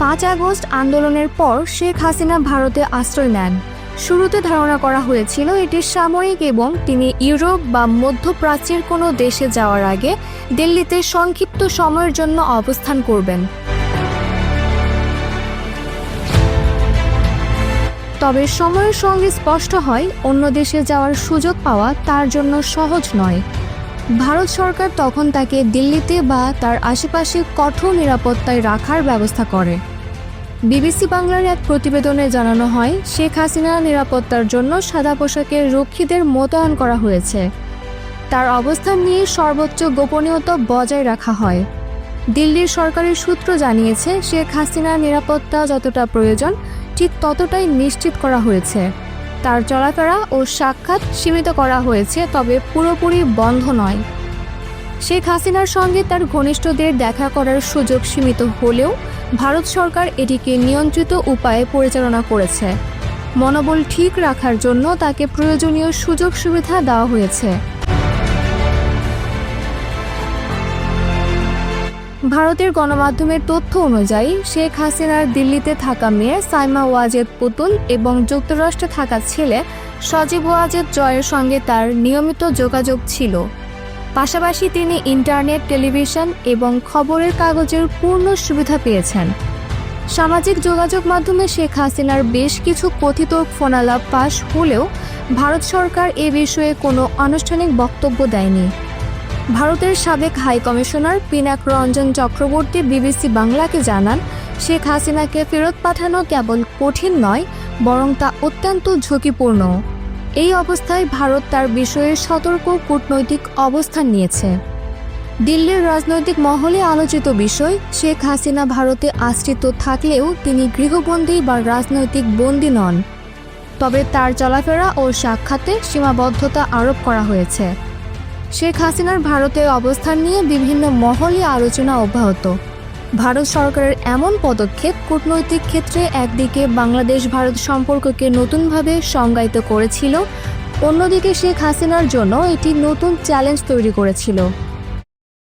পাঁচ আগস্ট আন্দোলনের পর শেখ হাসিনা ভারতে আশ্রয় নেন। শুরুতে ধারণা করা হয়েছিল এটি সাময়িক এবং তিনি ইউরোপ বা মধ্যপ্রাচ্যের কোনো দেশে যাওয়ার আগে দিল্লিতে সংক্ষিপ্ত সময়ের জন্য অবস্থান করবেন। তবে সময়ের সঙ্গে স্পষ্ট হয়, অন্য দেশে যাওয়ার সুযোগ পাওয়া তার জন্য সহজ নয়। ভারত সরকার তখন তাকে দিল্লিতে বা তার আশেপাশে কঠোর নিরাপত্তায় রাখার ব্যবস্থা করে। বিবিসি বাংলার এক প্রতিবেদনে জানানো হয়, শেখ হাসিনার নিরাপত্তার জন্য সাদা পোশাকের রক্ষীদের মোতায়েন করা হয়েছে। তার অবস্থান নিয়ে সর্বোচ্চ গোপনীয়তা বজায় রাখা হয়। দিল্লির সরকারি সূত্র জানিয়েছে, শেখ হাসিনার নিরাপত্তা যতটা প্রয়োজন, ঠিক ততটাই নিশ্চিত করা হয়েছে। তার চলাফেরা ও সাক্ষাৎ সীমিত করা হয়েছে, তবে পুরোপুরি বন্ধ নয়। শেখ হাসিনার সঙ্গে তার ঘনিষ্ঠদের দেখা করার সুযোগ সীমিত হলেও ভারত সরকার এটিকে নিয়ন্ত্রিত উপায়ে পরিচালনা করেছে। মনোবল ঠিক রাখার জন্য তাকে প্রয়োজনীয় সুযোগ সুবিধা দেওয়া হয়েছে। ভারতের গণমাধ্যমের তথ্য অনুযায়ী, শেখ হাসিনার দিল্লিতে থাকা মেয়ে সাইমা ওয়াজেদ পুতুল এবং যুক্তরাষ্ট্রে থাকা ছেলে সজীব ওয়াজেদ জয়ের সঙ্গে তার নিয়মিত যোগাযোগ ছিল। পাশাপাশি তিনি ইন্টারনেট, টেলিভিশন এবং খবরের কাগজের পূর্ণ সুবিধা পেয়েছেন। সামাজিক যোগাযোগ মাধ্যমে শেখ হাসিনার বেশ কিছু কথিত ফোনালাপ পাশ হলেও ভারত সরকার এ বিষয়ে কোনো আনুষ্ঠানিক বক্তব্য দেয়নি। ভারতের সাবেক high commissioner Pinak Ranjan Chakraborty BBC বাংলাকে জানান, শেখ হাসিনাকে ফেরত পাঠানো কেবল কঠিন নয়, বরং তা অত্যন্ত ঝুঁকিপূর্ণ। এই অবস্থায় ভারত তার বিষয়ে সতর্ক কূটনৈতিক অবস্থান নিয়েছে। দিল্লির রাজনৈতিক মহলে আলোচিত বিষয়, শেখ হাসিনা ভারতে আশ্রিত থাকলেও তিনি গৃহবন্দী বা রাজনৈতিক বন্দী নন। তবে তার চলাফেরা ও সাক্ষাতে সীমাবদ্ধতা আরোপ করা হয়েছে। শেখ হাসিনার ভারতে অবস্থান নিয়ে বিভিন্ন মহলে আলোচনা অব্যাহত। ভারত সরকারের এমন পদক্ষেপ কূটনৈতিক ক্ষেত্রে একদিকে বাংলাদেশ ভারত সম্পর্ককে নতুনভাবে সংজ্ঞায়িত করেছিল, অন্যদিকে শেখ হাসিনার জন্য এটি নতুন চ্যালেঞ্জ তৈরি করেছিল।